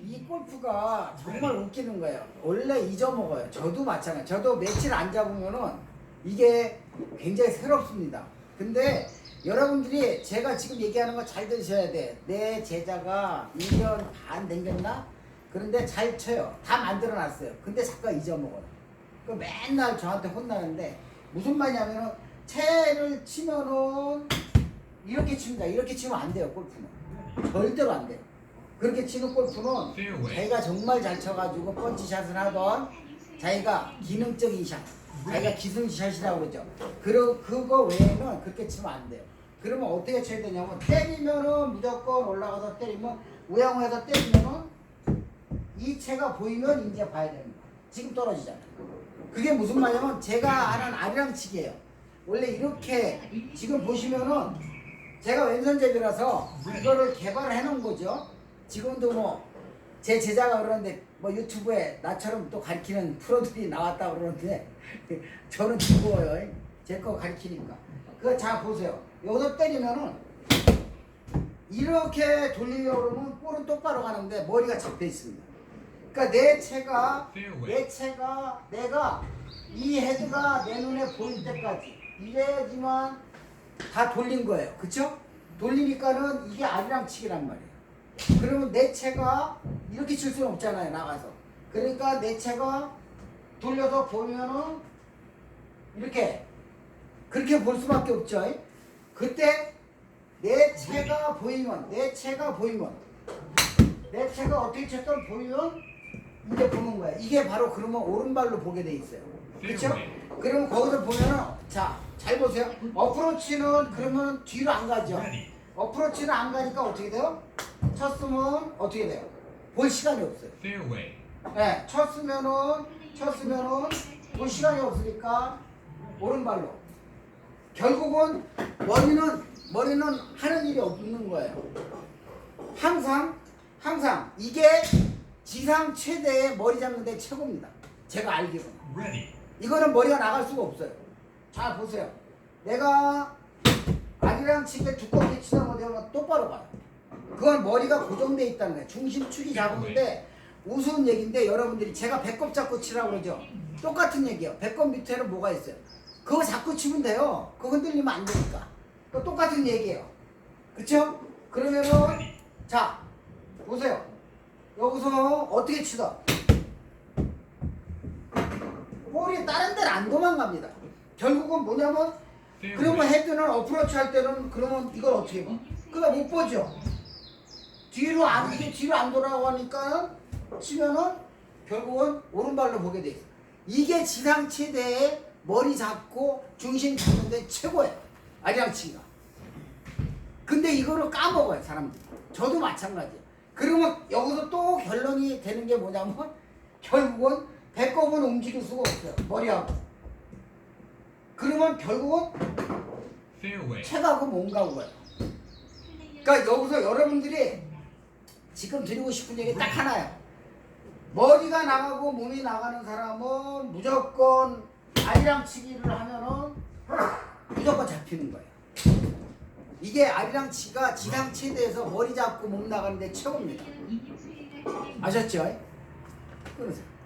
이 골프가 정말 웃기는 거예요. 원래 잊어먹어요. 저도 마찬가지. 저도 며칠 안 잡으면은 이게 굉장히 새롭습니다. 근데 여러분들이 제가 지금 얘기하는 거 잘 들으셔야 돼. 내 제자가 1년 반 댕겼나? 그런데 잘 쳐요. 다 만들어 놨어요. 근데 자꾸 잊어먹어요. 그 맨날 저한테 혼나는데 무슨 말이냐면은 채를 치면은 이렇게 칩니다. 이렇게 치면 안 돼요, 골프는. 절대로 안 돼요. 그렇게 치는 골프는. 자기가 정말 잘 쳐가지고 펀치샷을 하던 자기가 기능적인 샷, 자기가 기술샷이라고 그러죠. 그, 그거 외에는 그렇게 치면 안 돼요. 그러면 어떻게 쳐야 되냐면 때리면은 무조건 올라가서 때리면 우양우에서 때리면은 이 채가 보이면 이제 봐야 됩니다. 지금 떨어지잖아요. 그게 무슨 말이냐면 제가 하는 아리랑치기예요. 원래 이렇게 지금 보시면은 제가 왼손잡이라서 이거를 개발을 해놓은 거죠. 지금도 뭐 제 제자가 그러는데 뭐 유튜브에 나처럼 또 가르치는 프로들이 나왔다 그러는데 저는 즐거워요. 제 거 가르치니까. 그거 잘 보세요. 여기서 때리면은 이렇게 돌리려고 그러면 볼은 똑바로 가는데 머리가 잡혀 있습니다. 그러니까 내 채가 Fairway. 내 채가 내가 이 헤드가 내 눈에 보일 때까지 이래야지만 다 돌린 거예요. 그쵸? 돌리니까는 이게 아리랑 치기란 말이에요. 그러면 내 채가 이렇게 칠 수는 없잖아요. 나가서. 그러니까 내 채가 돌려서 보면은 이렇게 그렇게 볼 수밖에 없죠. 그때 내 채가 보이면 내 채가 보이면 내 채가 어떻게 쳤던 보이면 이제 보는 거야. 이게 바로 그러면 오른발로 보게 돼 있어요. 그렇죠? 그러면 거기서 보면은 자, 잘 보세요. 어프로치는 그러면 뒤로 안 가죠. 어프로치는 안 가니까 어떻게 돼요? 쳤으면 어떻게 돼요? 볼 시간이 없어요. Fairway. 네, 쳤으면은 쳤으면은 볼 시간이 없으니까 오른발로. 결국은 머리는 머리는 하는 일이 없는 거예요. 항상 항상 이게 지상 최대의 머리 잡는데 최고입니다. 제가 알기로는. Ready. 이거는 머리가 나갈 수가 없어요. 잘 보세요. 내가 아리랑 치게 두껍게 치다 못하면 똑바로 가요. 그건 머리가 고정돼 있다는 거예요. 중심축이 잡은데 우스운 얘기인데 여러분들이 제가 배꼽 잡고 치라고 그러죠. 똑같은 얘기예요. 배꼽 밑에는 뭐가 있어요. 그거 잡고 치면 돼요. 그거 흔들리면 안 되니까. 그 똑같은 얘기예요. 그쵸? 그러면은 자 보세요. 여기서 어떻게 치다 볼이 다른 데는 안 도망갑니다. 결국은 뭐냐면 그러면 Fairway. 헤드는 어프로치 할 때는 그러면 이걸 어떻게 봐? 그거 못 보죠. 뒤로 안 이게 뒤로 안 돌아가니까 치면은 결국은 오른발로 보게 돼. 이게 지상 최대의 머리 잡고 중심 잡는데 최고예요. 아리랑치기가. 근데 이거를 까먹어요 사람들이. 저도 마찬가지예요. 그러면 여기서 또 결론이 되는 게 뭐냐면 결국은 배꼽은 움직일 수가 없어요. 머리하고. 그러면 결국은. 체가고 뭔가고 거예요. 그러니까 여기서 여러분들이 지금 드리고 싶은 얘기 딱 하나예요. 머리가 나가고 몸이 나가는 사람은 무조건 아리랑치기를 하면은 무조건 잡히는 거예요. 이게 아리랑치가 지상 최대에서 머리 잡고 몸 나가는데 최고입니다. 아셨죠? 끊으세요.